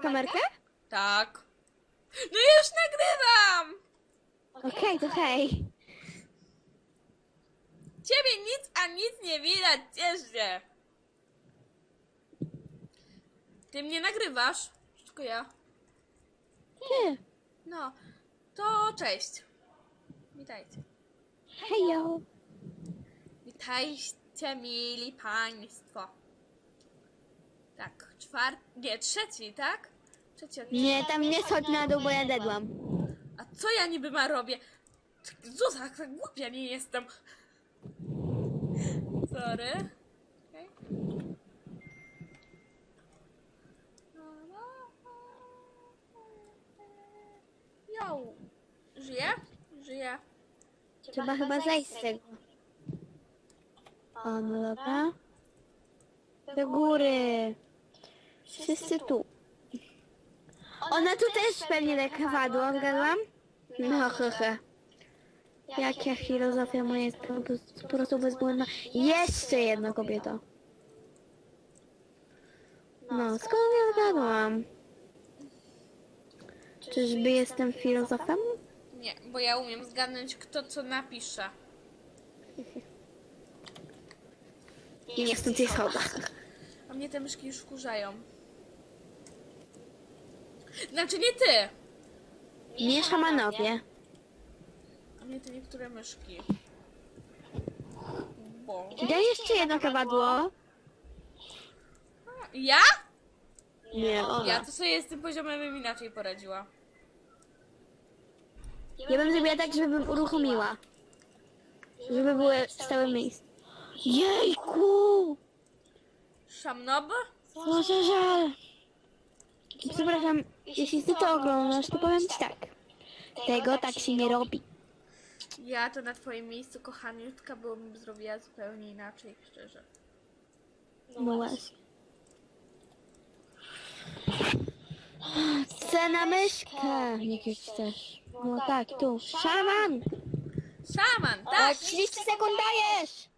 Kamerkę? Tak. No już nagrywam! Okej, to hej. Ciebie nic, a nic nie widać, ciesz się. Ty mnie nagrywasz? Tylko ja. Ty. No, to cześć. Witajcie. Hejo. Witajcie, mili państwo. Tak, czwarty, nie, trzeci, tak? Odcinek. Nie, tam nie schodź na dół, bo ja dedłam. A co ja niby ma robię? Zuza, tak głupia nie jestem. Sorry. Okej. Jo. Żyje? Żyje. Trzeba chyba zejść z tego. O, no dobra. Do góry. Wszyscy tu. Ona tu też pewnie lekarwadło, zgadłam? No, hehe. Jaka filozofia moja jest po prostu- bezbłędna. Jeszcze jedno kobieto. No, skąd ja zgadłam? Czyżby jestem filozofem? Nie, bo ja umiem zgadnąć, kto co napisze. I nie chcę tej schodach. A mnie te myszki już wkurzają. Znaczy nie ty! Nie szamanowie. A mnie te niektóre myszki. Bo... Daj jeszcze jedno kawadło. Ja? Nie, Ja ona. to sobie z tym poziomem inaczej poradziła. Ja bym zrobiła tak, żebym uruchomiła. Żeby były stałe miejsce. Jejku! Szamnob? Za żal. Przepraszam, jeśli ty to oglądasz, to powiem ci tak. Tego tak się nie robi. Ja to na twoim miejscu, kochaniutka, bym zrobiła zupełnie inaczej, szczerze. No właśnie. Cena myszka. Nie chcesz. No tak, tu. Szaman! Szaman, O, tak! 30 sekund dajesz!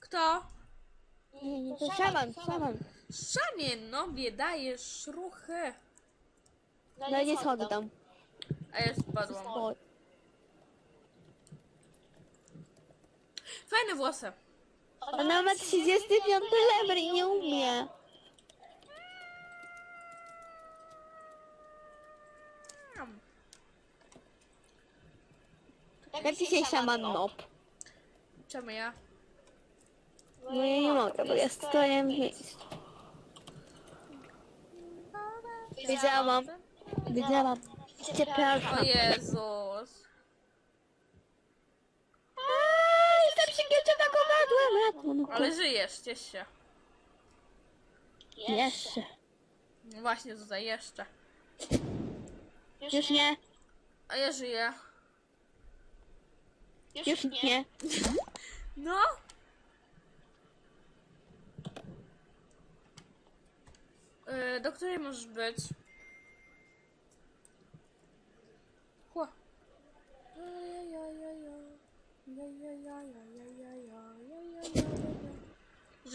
Kto? Nie, nie, to szaman, szaman. Szamienowie dajesz ruchy. No nie schody tam. A ja spadłam. O, Fajne włosy. Ona ma 35 level i nie umie. Mam. Jak dzisiaj szaman nob? Czemu ja? No ja nie mogę, bo ja stoję w miejscu. Widziałam. Widziałam. O. Jezus. Aaa, Jestem przygięta kowadłem. Ale żyjesz, ciesz się. Jeszcze. No Właśnie tutaj jeszcze. Już nie. A ja żyję. Już nie. No? Yy, do której możesz być?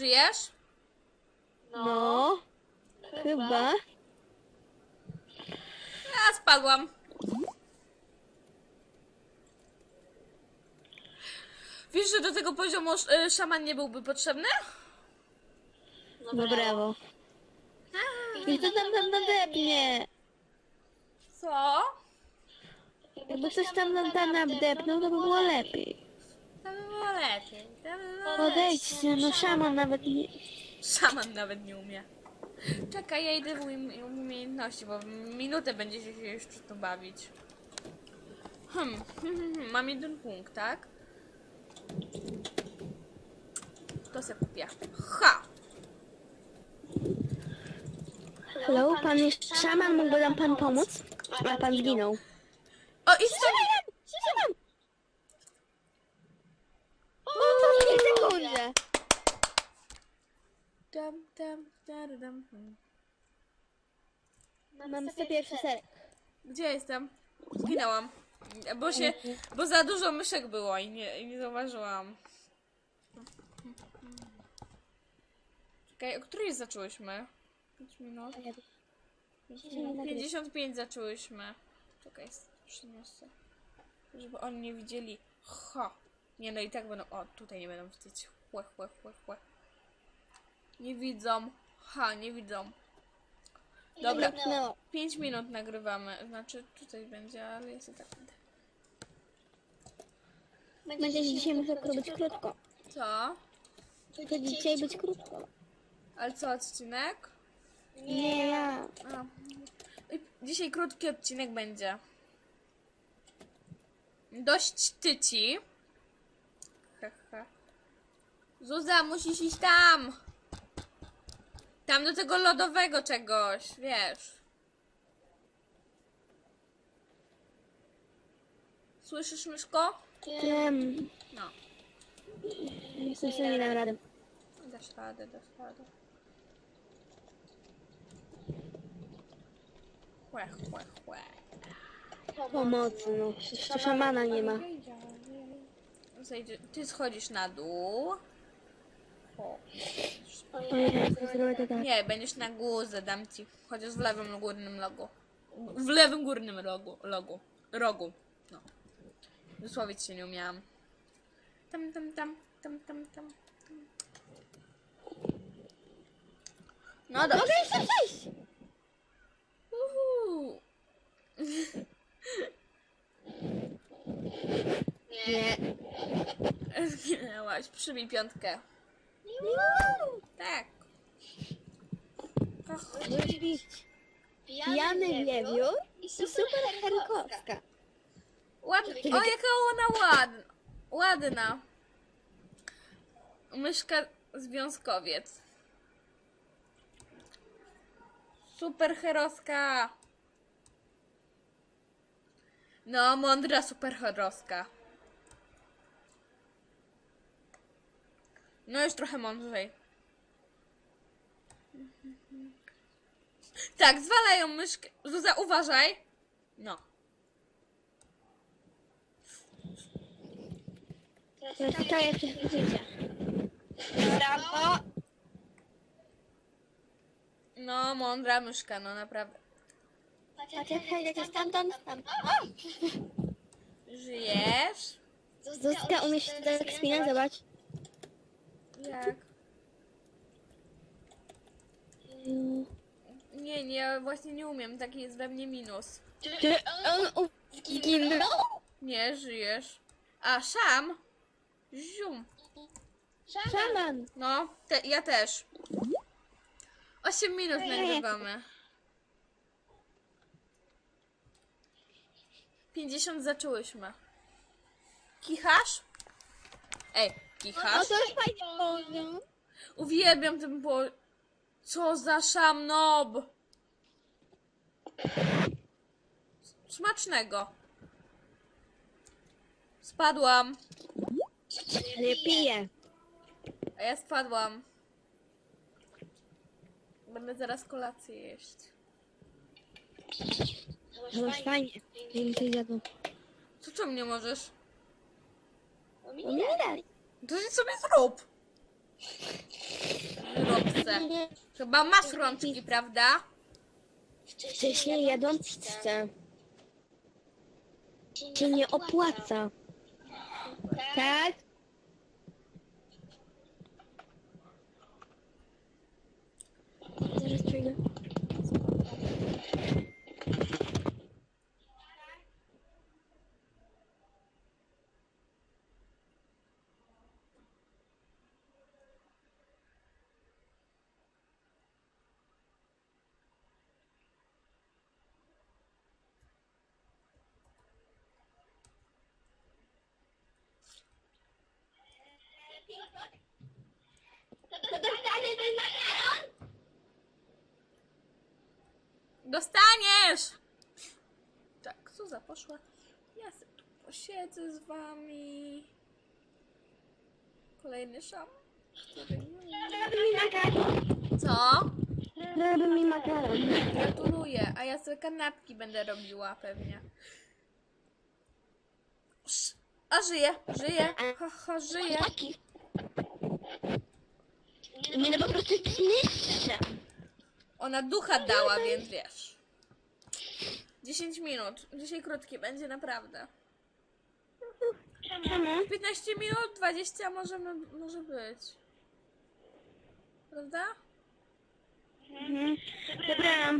Żyjesz? No. Chyba. Ja spadłam. Wiesz, że do tego poziomu y, szaman nie byłby potrzebny? No brawo. I to tam tam nadepnie. Co? Jakby coś tam nam tam nadepnął, to by było lepiej. Lepiej. Podejdźcie, no szaman nawet nie... Szaman nawet nie umie. Czekaj, ja idę w um- umiejętności, bo minutę będzie się przy tym bawić. Hmm, hmm, hmm, hmm, mam jeden punkt, tak? To se kupię. Ha! Hello, pan jest szaman, mógłby nam pan pomóc? A pan zginął. O, i stąd... Szaman! O, to w sekundzie. Dam, dam, dam, hmm. Mam 101 serek. Gdzie jestem? Zginęłam. Bo się, bo za dużo myszek było i nie, i nie zauważyłam. Czekaj, o której zaczęłyśmy? 5 minut. 55 zaczęłyśmy. Czekaj, przyniosę. Żeby oni nie widzieli. Ha! Nie, no i tak będą. O, tutaj nie będą widzieć. Chłe, chłe, chłe, chłe. Nie widzą. Ha, nie widzą. Dobra, No. 5 minut nagrywamy. Znaczy, tutaj będzie, ale jest i tak będę. Będzie dzisiaj muszę robić krótko. Co? To dzisiaj być krótko. Ale co, odcinek? Nie, ja. A. Dzisiaj krótki odcinek będzie. Dość tyci. Hehe. Zuza, musisz iść tam! Tam do tego lodowego czegoś, wiesz. Słyszysz, myszko? Wiem. No. Myślę, że nie dam rady. Dasz radę, dasz radę. Chłe, chłe, chłe. Pomocy, no. Jeszcze szamana nie ma. Zejdzie. Ty schodzisz na dół. O. Ojej, zrobię to tak. Nie, będziesz na górze, dam ci. Chociaż w lewym górnym logu. W lewym górnym rogu. logu. Rogu. No. Wysłowić się nie umiałam. Tam, tam, tam, tam, tam, tam. tam. No dobrze. Mogę jeszcze przejść! Uhu. Nie. Zginęłaś. Przybij piątkę. Tak. Ach, Rzeczywiście. Pijany wiewiór i super herkowska. Ładna. O, jaka ona ładna. Ładna. Myszka związkowiec. Super heroska. No, mądra super No, już trochę mądrzej. Tak, zwalają myszkę. Zuza, uważaj. No. Teraz czaję przechodzicie. Brawo! No, mądra myszka, no naprawdę. Przejdziecie stamtąd. Żyjesz? Zuzka, umiesz się tak spinać? Zobacz. Jak? Nie, nie, właśnie nie umiem. Taki jest we mnie minus. Czy on zginął? Nie, żyjesz. A, szam? Zium. Szaman! No, te, ja też. 8 minut nagrywamy. 50 zaczęłyśmy. Kichasz? Ej, No kichasz? to już fajnie powiem. Uwielbiam ten po... Co za szamnob! Smacznego. Spadłam. Nie piję. A ja spadłam. Będę zaraz kolację jeść. To już fajnie. Więcej zjadł. Co czemu nie możesz? No nie daj. To ty sobie zrób. Robce. Chyba masz rączki, prawda? Wcześniej jadłam pizzę. Się nie opłaca. Tak? Zaraz przyjdę. Dostaniesz! Tak, Zuza poszła. Ja sobie tu posiedzę z wami. Kolejny szam. Co? Robi mi makaron. Gratuluję, a ja sobie kanapki będę robiła pewnie. Sz- A żyje, żyje, ha, ha, żyje. Taki. Nie, no po prostu jest niższa. Ona ducha dała, więc wiesz. 10 minut. Dzisiaj krótki będzie naprawdę. Czemu? 15 minut, 20 możemy, może być. Prawda? Mhm. Dobra,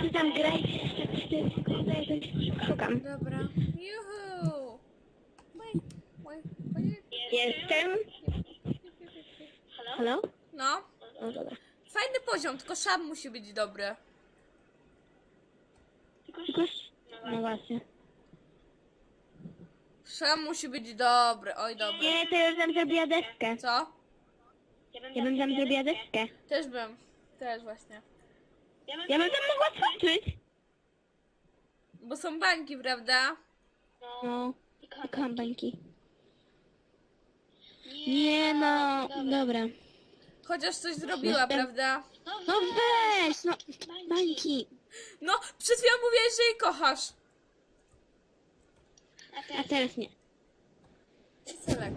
ty tam graj. Szukam. Dobra. Juhu! Wait, wait, wait. Jestem. Halo? No, No dobra. Fajny poziom, tylko szam musi być dobry. Tylko... No właśnie. Szam musi być dobry, oj dobry. Nie, to ja bym tam zrobiła deskę. Co? Ja bym tam zrobiła deskę. Też bym. Też właśnie. Ja bym tam mogła tworzyć. Bo są bańki, prawda? No. I kampanki. Nie no, dobra. Chociaż coś zrobiła, Jestem- prawda? No weź, no. Bańki. No, przed chwilą mówiłeś, że jej kochasz. A teraz nie. Celek.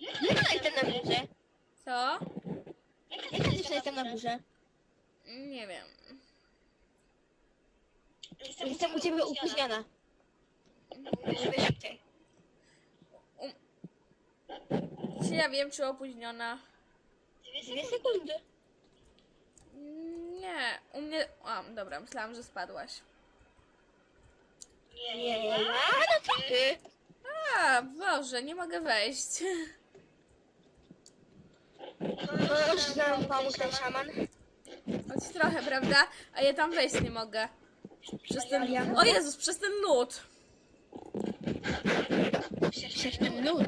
Jak ja jestem na górze? Co? Jak ja jeszcze jestem na górze? Nie wiem. Jestem u ciebie upóźniona. Żeby szybciej. Czy ja wiem, czy opóźniona? Dwie sekundy. Nie, u mnie... A, dobra, myślałam, że spadłaś. Nie, a no co ty? A, Boże, nie mogę wejść. No już nam pomógł ten szaman. Choć trochę, prawda? A ja tam wejść nie mogę. Przez ten... O Jezus, przez ten lód. Przez ten lód.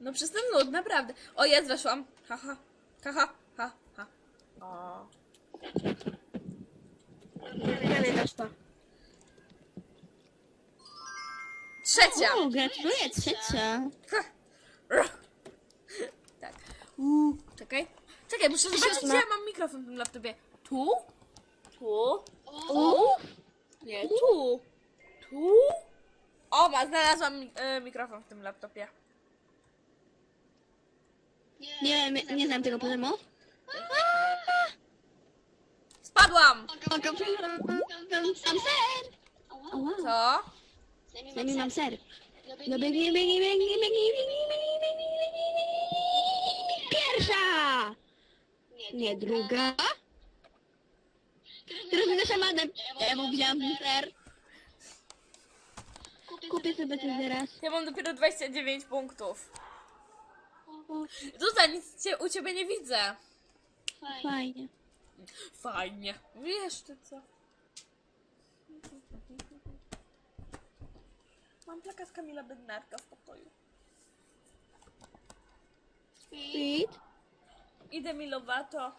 No przez ten lód, naprawdę. O, jest, weszłam. Haha, haha, ha, ha. O. Prawie weszła. Trzecia. O, gratuluję, trzecia. Ha. Ruch. Tak. Uuu, czekaj. Czekaj, muszę zobaczyć, gdzie ja mam mikrofon w tym laptopie. Tu? Tu? U? Nie, tu. Tu? O, ma, znalazłam mi- e, mikrofon w tym laptopie. Nie, nie, nie znam tego poziomu. Spadłam! Mam ser! Ała, Co? przynajmniej mam ser. No biegnij, biegnij, biegnij, biegnij, biegnij, biegnij, biegnij, biegnij. Pierwsza! Nie druga. Teraz będę szamanem. Ja mu wziąłem ser. Kupię sobie coś zaraz. Ja mam dopiero 29 punktów. Zuza, nic cię, u ciebie nie widzę. Fajnie. Fajnie. Wiesz ty co? Mam plakat Kamila Bednarka w pokoju. Sweet. Idę milowato.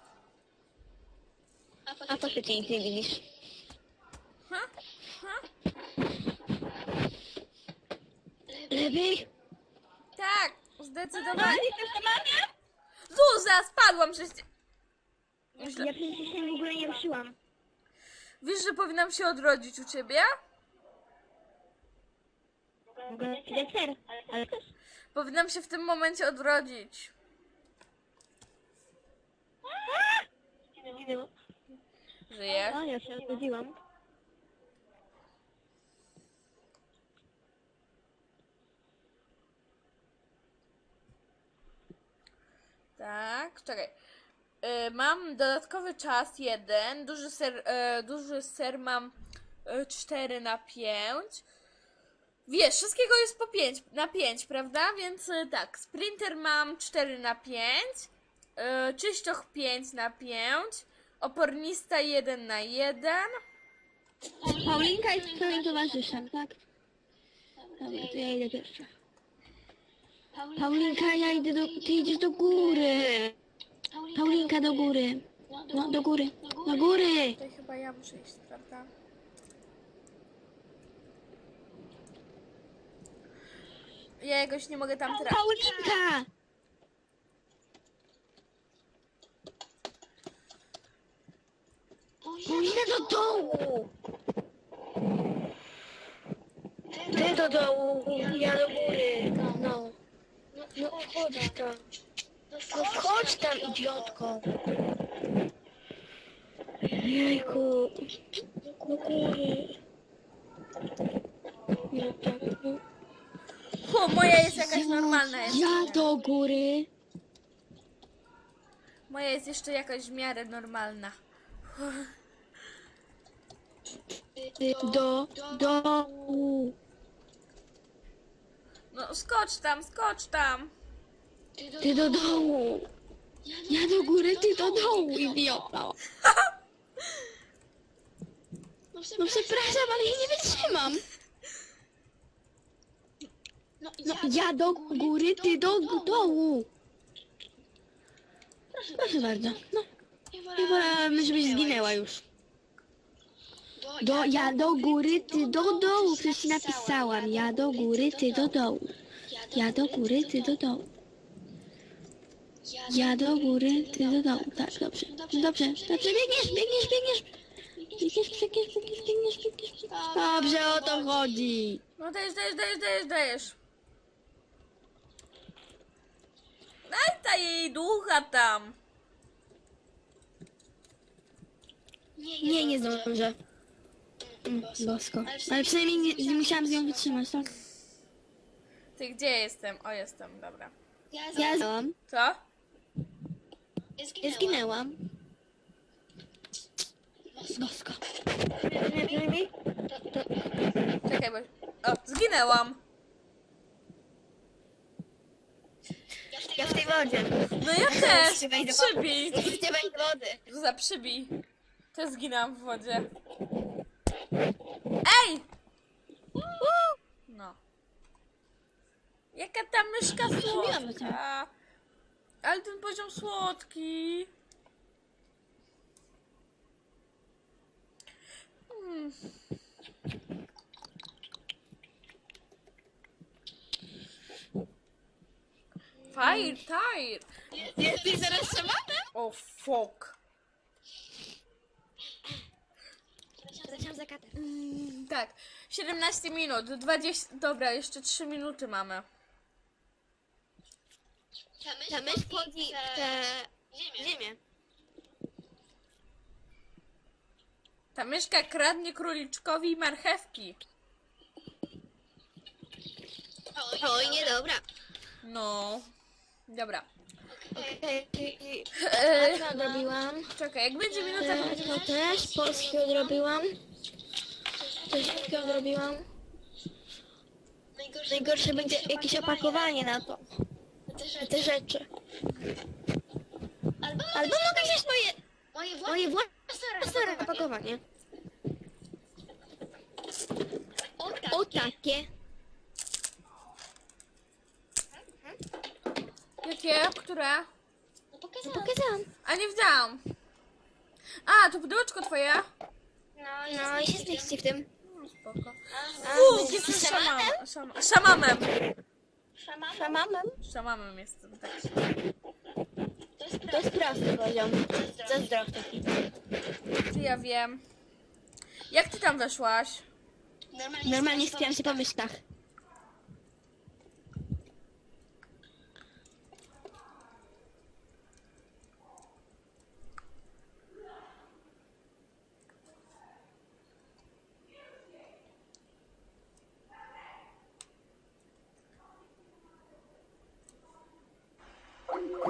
A to ty nic nie widzisz. Ha? Ha? Tak, zdecydowanie. Zuza, spadłam przez. Myślę, Ja przecież się w ogóle nie ruszyłam. wiesz, że powinnam się odrodzić u ciebie? Mogę ci dać ser, ale też. Powinnam się w tym momencie odrodzić. Żyjesz? O, ja się odrodziłam. Tak, czekaj. Y, mam dodatkowy czas jeden. Duży ser, y, duży ser mam y, 4 na 5. Wiesz, wszystkiego jest po 5 na 5, prawda? Więc tak, sprinter mam 4 na 5. Y, czyścioch 5 na 5. Opornista 1 na 1. Paulinka jest twoim towarzyszem, tak? Dobra, to ja idę pierwsza. Paulinka, ja idę do... Ty idziesz do góry. Paulinka do góry. No, do góry. Do góry. To chyba ja muszę iść, prawda? Ja jakoś nie mogę tam trafić. Paulinka! Paulina do dołu! Ty do dołu, ja do góry. No. No chodź tam. No. Jejku. Do góry. No tak, no. O, moja jest jakaś normalna. Jest. Ja do góry. Moja jest jeszcze jakaś w miarę normalna. Do dołu. No skocz tam, skocz tam. Ty do dołu. Ja do góry, ty do dołu, idiota. No przepraszam, ale ja nie wytrzymam. No ja do góry, ty do dołu. Proszę bardzo. No, ja wolałabym, żebyś zginęła już. Do, ja do góry, ty do dołu. Przecież ci napisałam. Ja do góry, ty do dołu. Ja do góry, ty do dołu. Ja do góry, ty do dołu. Tak, dobrze. Dobrze, dobrze. Biegniesz, biegniesz, biegniesz. Biegniesz, biegniesz, biegniesz, biegniesz, biegniesz. Dobrze, o to chodzi. No dajesz, dajesz, dajesz, dajesz, dajesz. Daj ta jej ducha tam. Nie, nie zdążę. Mm, Bosko. Ale przynajmniej nie, nie musiałam z nią wytrzymać, tak? Ty gdzie jestem? O, jestem, dobra. Ja zginęłam. Co? Ja zginęłam. Bosko. Czekaj, bo... O, zginęłam. Ja w tej wodzie. No ja też. Wejść do wody. Przybij. Wejść do wody. Zuza, przybij. Też zginęłam w wodzie. Ej! No. Jaka ta myszka słodka. Ale ten poziom słodki. Hmm. Fire, tire. Jesteś zaraz szamanem? O, fuck. Zaczęłam za katę. Tak, 17 minut, 20. Dobra, jeszcze 3 minuty mamy. Ta mysz wchodzi w tę ziemię. Ta myszka kradnie króliczkowi marchewki. Oj, niedobra. No. Dobra. Okej, E, okay. odrobiłam. czekaj, jak będzie minuta. To też, polski odrobiłam. Polski odrobiłam. Najgorsze będzie jakieś opakowanie na to. Na te rzeczy. Albo mogę wziąć moje, moje własne opakowanie. O takie. Jakie? Które? No pokazałam. A nie widziałam. A, to pudełeczko twoje? No i się zmieści w tym. No, spoko. A, Uuu, będziesz jestem szamanem? Szamam, szam, szamamem. Szamanem? Szamamem jestem, tak. To jest prosty poziom. Zazdrow taki. Ty ja wiem. Jak ty tam weszłaś? Normalnie spiałam się po myszkach.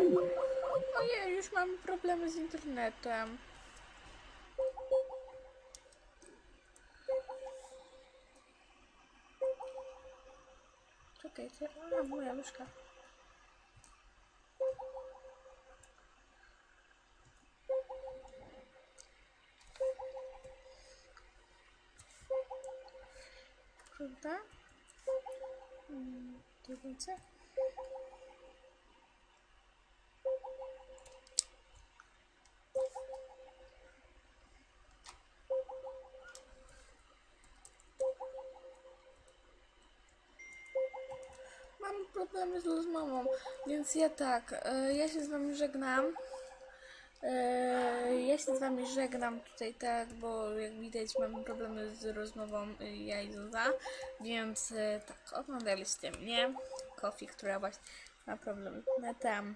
Ojej, już mamy problemy z internetem. Czekaj, co? A, moja myszka. Prawda? Hmm, Kierownica? Mam z rozmową, więc ja tak, e, ja się z wami żegnam. E, ja się z wami żegnam tutaj tak, bo jak widać mamy problemy z rozmową e, ja i Zuza, więc e, tak, oglądaliście mnie, Kofi, która właśnie ma problem z netem,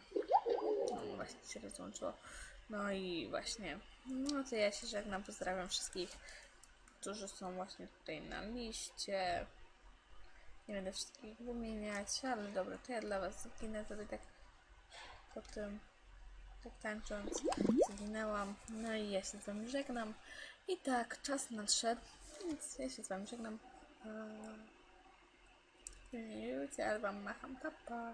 no właśnie się rozłączyło, No i właśnie, no to ja się żegnam, pozdrawiam wszystkich, którzy są właśnie tutaj na liście. Nie będę wszystkich wymieniać, ale dobra, to ja dla was zginę sobie tak po tym, tak tańcząc, zginęłam. No i ja się z wami żegnam. I tak, czas nadszedł, więc ja się z wami żegnam. Eee, Już, ale wam macham, pa pa.